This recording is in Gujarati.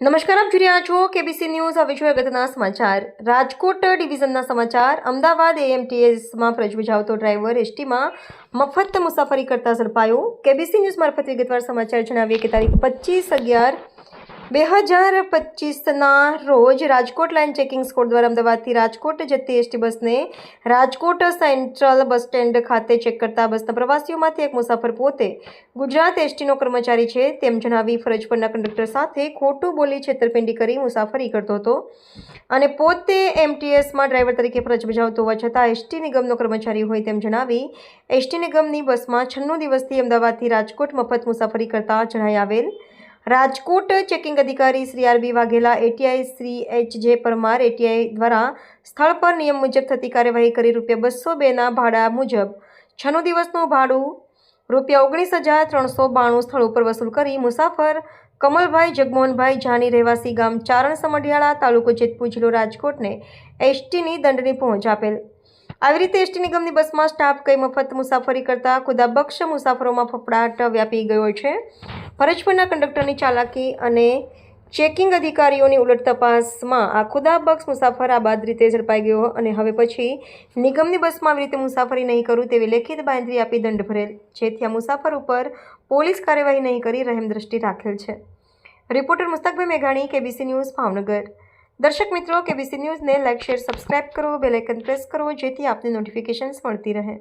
નમસ્કાર, આપ જોઈ રહ્યા છો કેબીસી ન્યૂઝ હવે જોઈએ અગત્યના સમાચાર. રાજકોટ ડિવિઝનના સમાચાર. અમદાવાદ એએમટીએસમાં ફરજ બજાવતો ડ્રાઈવર એસટીમાં મફત મુસાફરી કરતા ઝડપાયો. કેબીસી ન્યૂઝ મારફત વિગતવાર સમાચાર જણાવીએ કે તારીખ પચીસ અગિયાર બે હજાર પચીસના રોજ રાજકોટ લાઇન ચેકિંગ સ્કોડ દ્વારા અમદાવાદથી રાજકોટ જતી એસટી બસને રાજકોટ સેન્ટ્રલ બસ સ્ટેન્ડ ખાતે ચેક કરતા બસના પ્રવાસીઓમાંથી એક મુસાફર પોતે ગુજરાત એસટીનો કર્મચારી છે. તેમ જણાવી ફરજ પરના કંડક્ટર સાથે ખોટું બોલી છેતરપિંડી કરી મુસાફરી કરતો હતો અને પોતે એમટીએસમાં ડ્રાઈવર તરીકે ફરજ બજાવતો હોવા છતાં એસટી નિગમનો કર્મચારી હોય તેમ જણાવી એસટી નિગમની બસમાં છન્નું દિવસથી અમદાવાદથી રાજકોટ મફત મુસાફરી કરતા જણાઈ આવેલ રાજકોટ ચેકિંગ અધિકારી Shri R B Vaghela ATI Shri H J Parmar ATI દ્વારા સ્થળ પર નિયમ મુજબ થતી કાર્યવાહી કરી રૂપિયા બસો બેના ભાડા મુજબ છનું દિવસનું ભાડું, રૂપિયા ઓગણીસ હજાર ત્રણસો બાણું સ્થળ ઉપર વસૂલ કરી મુસાફર કમલભાઈ જગમોહનભાઈ જાની રહેવાસી ગામ ચારણ સમઢિયાળા તાલુકો જેતપુર જિલ્લો રાજકોટને એસટીની દંડની પહોંચ આપેલ. આવી રીતે એસટી નિગમની બસમાં સ્ટાફ કઈ મફત મુસાફરી કરતા ખુદાબક્ષ મુસાફરોમાં ફફડાટ વ્યાપી ગયો છે. ફરજ પરના કંડક્ટરની ચાલાકી અને ચેકિંગ અધિકારીઓની ઉલટ તપાસમાં આ ખુદાબક્ષ મુસાફર આ બાદ રીતે ઝડપાઈ ગયો અને હવે પછી નિગમની બસમાં આવી રીતે મુસાફરી નહીં કરું તેવી લેખિત બાંધરી આપી દંડ ભરેલ જેથી આ મુસાફર ઉપર પોલીસ કાર્યવાહી નહીં કરી રહેમ દ્રષ્ટિ રાખેલ છે. રિપોર્ટર મુસ્તકભાઈ મેઘાણી, કેબીસી ન્યૂઝ, ભાવનગર. દર્શક મિત્રો, કેબીસી ન્યૂઝને લાઇક શેર, સબસ્ક્રાઇબ કરો બેલાઇકન પ્રેસ કરો, જેથી આપને નોટિફિકેશન્સ મળતી રહે.